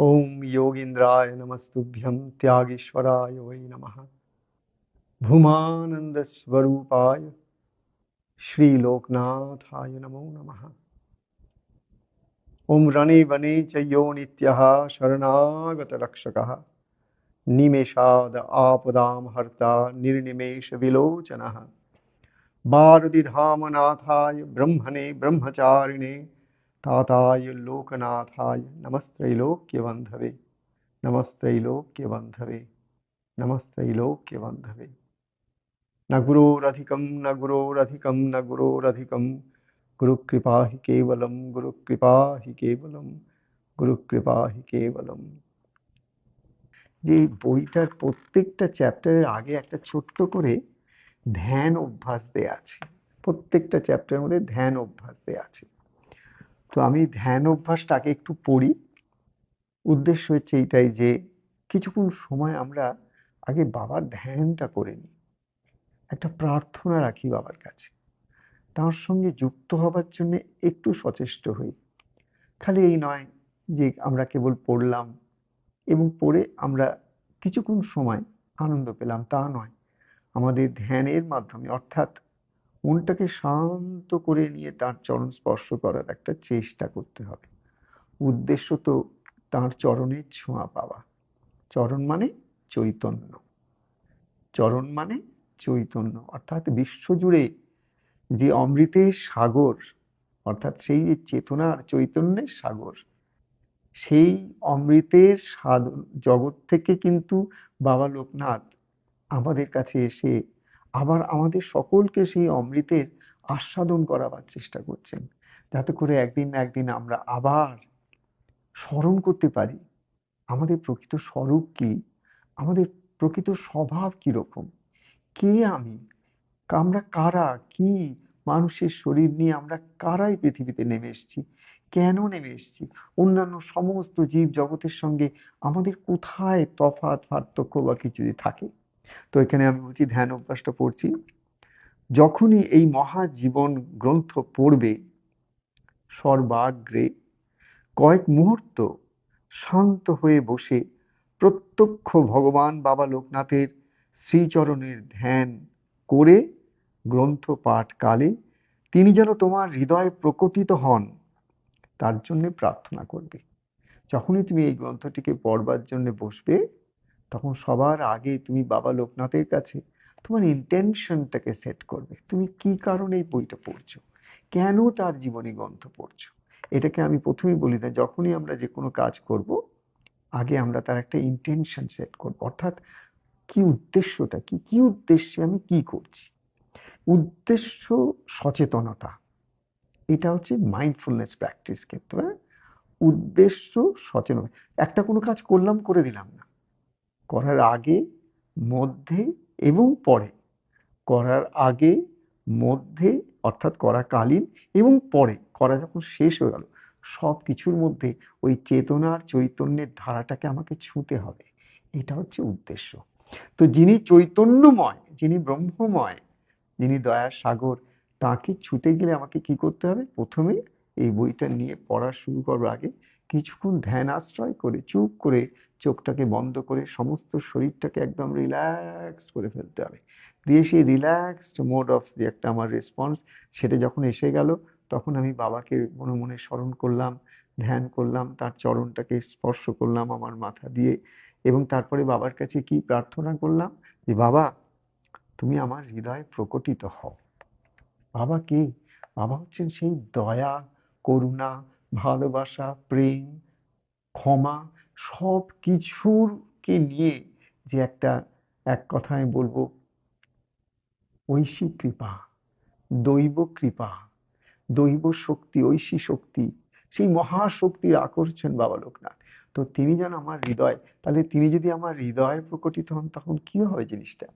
ॐ योगींद्राय नमस्तुभ्यं त्यागेश्वराय वै नमः। भूमानन्दस्वरूपाय श्रीलोकनाथाय नमो नमः। ॐ रणे वने च यो नित्यः शरणागतरक्षकः। निमेषाद आपदां हर्ता निर्निमेषविलोचनः भारतिधामनाथाय ब्रह्मणे ब्रह्मचारिणे ताताय लोकनाथाय नमस्त्रैलोक्यबन्धवे नमस्त्रैलोक्यबन्धवे नमस्त्रैलोक्यबन्धवे न गुरोरधिकं न गुरोरधिकं न गुरोरधिकं गुरुकृपा हि केवलं गुरुकृपा हि केवलं গুরুকৃপা হি কেবলম যে এই বইটার প্রত্যেকটা চ্যাপ্টারের আগে একটা ছোট্ট করে ধ্যান অভ্যাস দেয়া আছে প্রত্যেকটা চ্যাপ্টারের মধ্যে ধ্যান অভ্যাস দেয়া আছে তো আমি ধ্যান অভ্যাসটাকে একটু পড়ি। উদ্দেশ্য হচ্ছে এইটাই যে, কিছুক্ষণ সময় আমরা আগে বাবার ধ্যানটা করে নিই। একটা প্রার্থনা রাখি বাবার কাছে। তার সঙ্গে যুক্ত হবার জন্য একটু সচেষ্ট হই। খালি এই নয় যে, আমরা কেবল পড়লাম এবং পড়ে আমরা কিছুক্ষণ সময় আনন্দ পেলাম, তা নয়। আমাদের ধ্যানের মাধ্যমে, অর্থাৎ মনটাকে শান্ত করে নিয়ে তার চরণ স্পর্শ করার একটা চেষ্টা করতে হবে। উদ্দেশ্য তো তার চরণের ছোঁয়া পাওয়া। চরণ মানে চৈতন্য। চরণ মানে চৈতন্য। অর্থাৎ বিশ্বজুড়ে যে অমৃতের সাগর, অর্থাৎ সেই যে চেতনার চৈতন্যের সাগর, সেই অমৃতের সাধন জগৎ থেকে কিন্তু বাবা লোকনাথ আমাদের কাছে এসে আবার আমাদের সকলকে সেই অমৃতের আস্বাদন করাবার চেষ্টা করছেন। যাতে করে একদিন না একদিন আমরা আবার স্মরণ করতে পারি, আমাদের প্রকৃত স্বরূপ কি, আমাদের প্রকৃত স্বভাব কীরকম, কে আমি, আমরা কারা, কি মানুষের শরীর নিয়ে আমরা কারাই পৃথিবীতে নেমে এসেছি, কেন নেমে এসেছি, অন্যান্য সমস্ত জীব জগতের সঙ্গে আমাদের কোথায় তফাৎ পার্থক্য বা কিছু যদি থাকে? তো এখানে আমি বলছি ধ্যান অভ্যাসটা পড়ছি। যখনই এই মহাজীবন গ্রন্থ পড়বে, সর্বাগ্রে কয়েক মুহূর্ত শান্ত হয়ে বসে প্রত্যক্ষ ভগবান বাবা লোকনাথের শ্রীচরণের ধ্যান করে গ্রন্থ পাঠ কালে তিনি যেন তোমার হৃদয়ে প্রকটিত হন, তার জন্য প্রার্থনা করবে। যখনই তুমি এই গ্রন্থটিকে পড়বার জন্য বসবে তখন সবার আগে তুমি বাবা লোকনাথের কাছে তোমার ইন্টেনশনটাকে সেট করবে। তুমি কি কারণে এই বইটা পড়ছো? কেন তার জীবনী গ্রন্থ পড়ছো? এটাকে আমি প্রথমেই বলি না, যখনই আমরা যে কোনো কাজ করব, আগে আমরা তার একটা ইন্টেনশন সেট করব। অর্থাৎ কি উদ্দেশ্যটা, কি কি উদ্দেশ্যে আমি কি করছি? উদ্দেশ্য সচেতনতা। এটা হচ্ছে মাইন্ডফুলনেস প্র্যাকটিস ক্ষেত্রে হ্যাঁ? উদ্দেশ্য সচেতন। একটা কোনো কাজ করলাম, করে দিলাম না। করার আগে, মধ্যে এবং পরে। করার আগে, মধ্যে, অর্থাৎ করাকালীন এবং পরে। করা যখন শেষ হয়ে গেল সব কিছুর মধ্যে ওই চেতনার চৈতন্যের ধারাটাকে আমাকে ছুঁতে হবে। এটা হচ্ছে উদ্দেশ্য। তো যিনি চৈতন্যময়, যিনি ব্রহ্মময়, যিনি দয়ার সাগর, তাকে ছুঁতে গেলে আমাকে কি করতে হবে? প্রথমে এই বইটা নিয়ে পড়া শুরু করার আগে কিছুক্ষণ ধ্যান আশ্রয় করে, চুপ করে চোখটাকে বন্ধ করে সমস্ত শরীরটাকে একদম রিল্যাক্সড করে ফেলতে হবে। দিয়ে সেই রিল্যাক্সড মোড অফ যে একটা আমার রেসপন্স সেটা যখন এসে গেল, তখন আমি বাবাকে মনে মনে স্মরণ করলাম, ধ্যান করলাম, তার চরণটাকে স্পর্শ করলাম আমার মাথা দিয়ে এবং তারপরে বাবার কাছে কি প্রার্থনা করলাম? যে, বাবা, তুমি আমার হৃদয়ে প্রকটিত হও। বাবা কে? বাবা হচ্ছেন সেই দয়া, করুণা ভালোবাসা, প্রেম, ক্ষমা সব কিছুরকে নিয়ে যে একটা, এক কথায় বলব, ঐশী কৃপা, দৈব কৃপা, দৈব শক্তি, ঐশী শক্তি, সেই মহাশক্তির আকর্ষণ বাবা লোকনাথ। তো তিনি যেন আমার হৃদয়, তাহলে তিনি যদি আমার হৃদয়ে প্রকটিত হন, তখন কি হবে জিনিসটা?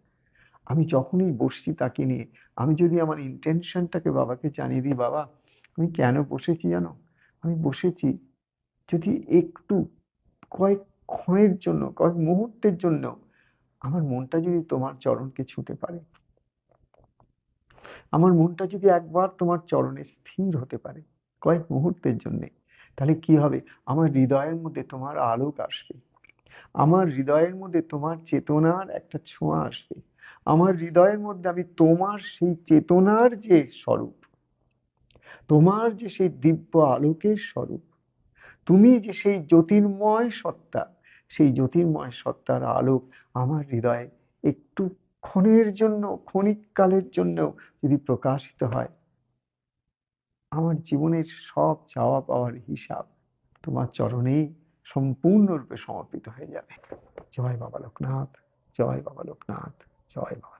আমি যখনই বসছি তাকে নিয়ে, আমি যদি আমার ইন্টেনশনটাকে বাবাকে জানিয়ে দিই, বাবা, আমি কেন বসেছি জানো? আমি বসেছি। যদি একটু কয়েক ক্ষণের জন্য, কয়েক মুহূর্তের জন্য আমার মনটা যদি তোমার চরণকে ছুঁতে পারে। আমার মনটা যদি একবার তোমার চরণে স্থির হতে পারে কয়েক মুহূর্তের জন্য, তাহলে কি হবে? আমার হৃদয়ের মধ্যে তোমার আলোক আসবে। আমার হৃদয়ের মধ্যে তোমার চেতনার একটা ছোঁয়া আসবে। আমার হৃদয়ের মধ্যে আমি তোমার সেই চেতনার যে স্বরূপ তোমার যে সেই দিব্য আলোকের স্বরূপ, তুমি যে সেই জ্যোতির্ময় সত্তা, সেই জ্যোতির্ময় সত্তার আলোক আমার হৃদয়ে একটু ক্ষণের জন্য, ক্ষণিক কালের জন্য যদি প্রকাশিত হয়, আমার জীবনের সব চাওয়া পাওয়ার হিসাব তোমার চরণেই সম্পূর্ণরূপে সমর্পিত হয়ে যাবে। জয় বাবা লোকনাথ, জয় বাবা লোকনাথ, জয় বাবা